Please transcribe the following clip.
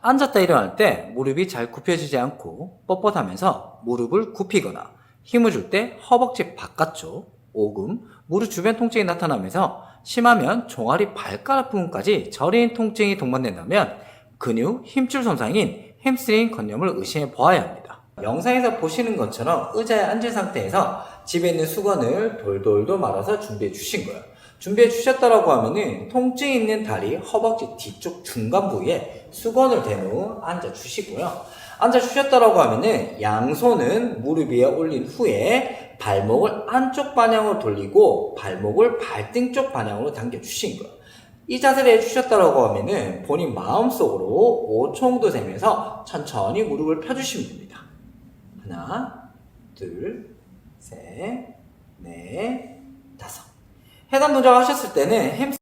앉았다 일어날 때 무릎이 잘 굽혀지지 않고 뻣뻣하면서 무릎을 굽히거나 힘을 줄 때 허벅지 바깥쪽, 오금, 무릎 주변 통증이 나타나면서 심하면 종아리 발가락 부분까지 저린 통증이 동반된다면 근육 힘줄 손상인 햄스트링 건염을 의심해 보아야 합니다. 영상에서 보시는 것처럼 의자에 앉은 상태에서 집에 있는 수건을 돌돌돌 말아서 준비해 주신 거예요. 준비해 주셨다라고 하면은 통증이 있는 다리, 허벅지 뒤쪽 중간 부위에 수건을 댄 후 앉아 주시고요. 앉아 주셨다라고 하면은 양손은 무릎 위에 올린 후에 발목을 안쪽 방향으로 돌리고 발목을 발등 쪽 방향으로 당겨 주신 거예요. 이 자세를 해주셨다라고 하면은 본인 마음속으로 5초 정도 되면서 천천히 무릎을 펴주시면 됩니다. 하나, 둘, 셋, 넷, 다섯. 해당 동작 하셨을 때는 햄